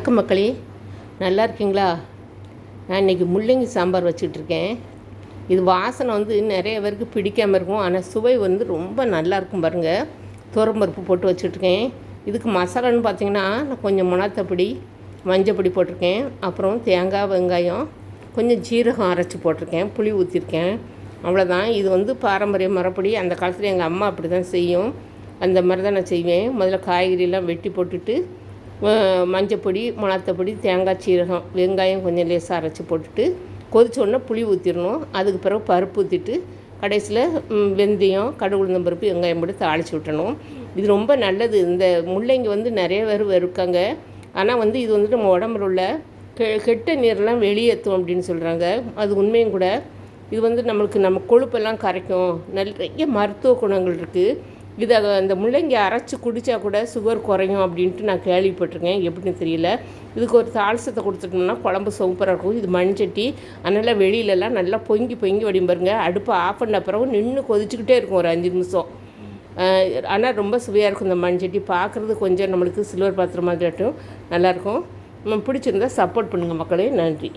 வணக்கம் மக்களே. நல்லா இருக்கீங்களா? நான் இன்றைக்கி முள்ளங்கி சாம்பார் வச்சுட்ருக்கேன் இது வாசனை வந்து நிறைய பேருக்கு பிடிக்காமல் இருக்கும். ஆனால் சுவை வந்து ரொம்ப நல்லா இருக்கும் பாருங்கள் துவரம்பருப்பு போட்டு வச்சுட்ருக்கேன் இதுக்கு மசாலான்னு பார்த்தீங்கன்னா நான் கொஞ்சம் மிளகாத்தப்பொடி மஞ்சப்பொடி போட்டிருக்கேன். அப்புறம் தேங்காய் வெங்காயம் கொஞ்சம் ஜீரகம் அரைச்சி போட்டிருக்கேன். புளி ஊற்றிருக்கேன் அவ்வளோதான் இது வந்து பாரம்பரிய மரப்படி அந்த காலத்தில் எங்கள் அம்மா அப்படி தான் செய்யும். அந்த மாதிரி தான் நான் செய்வேன். முதல்ல காய்கறியெல்லாம் வெட்டி போட்டுட்டு மஞ்சப்பொடி மிளகாத்தப்பொடி தேங்காய் சீரகம் வெங்காயம் கொஞ்சம் லேசாக அரைச்சி போட்டுட்டு கொதிச்ச உடனே புளி ஊற்றிடணும் அதுக்கு பிறகு பருப்பு ஊற்றிட்டு கடைசியில் வெந்தயம் கடுகு உளுந்தம் பருப்பு வெங்காயம் போட்டு தாளித்து விட்டணும் இது ரொம்ப நல்லது. இந்த முள்ளங்கி வந்து நிறைய பேர் இருக்காங்க ஆனால் வந்து இது வந்து நம்ம உடம்புல உள்ள கெ கெட்ட நீரெல்லாம் வெளியேற்றும் அப்படின்னு சொல்கிறாங்க அது உண்மையும் கூட. இது வந்து நம்மளுக்கு நம்ம கொழுப்பெல்லாம் கரைக்கும். நிறைய மருத்துவ குணங்கள் இருக்குது இது அதை அந்த முள்ளங்கி அரைச்சி குடித்தா கூட சுகர் குறையும் அப்படின்ட்டு நான் கேள்விப்பட்டிருக்கேன். எப்படின்னு தெரியல. இதுக்கு ஒரு தாளசத்தை கொடுத்துட்டோம்னா குழம்பு சூப்பராக இருக்கும். இது மண்சட்டி. அதனால் வெளியிலலாம் நல்லா பொங்கி பொங்கி வடியும் பாருங்க. அடுப்பை ஆஃப் பண்ண பிறகு நின்று கொதிச்சுக்கிட்டே இருக்கும் ஒரு அஞ்சு நிமிஷம். ஆனால் ரொம்ப சுவையாக இருக்கும் இந்த மண்சட்டி. பார்க்குறது கொஞ்சம் நம்மளுக்கு சில்வர் பாத்திரம் மாதிரி ஆட்டும் நல்லாயிருக்கும் நம்ம பிடிச்சிருந்தா சப்போர்ட் பண்ணுங்கள் மக்களே. நன்றி.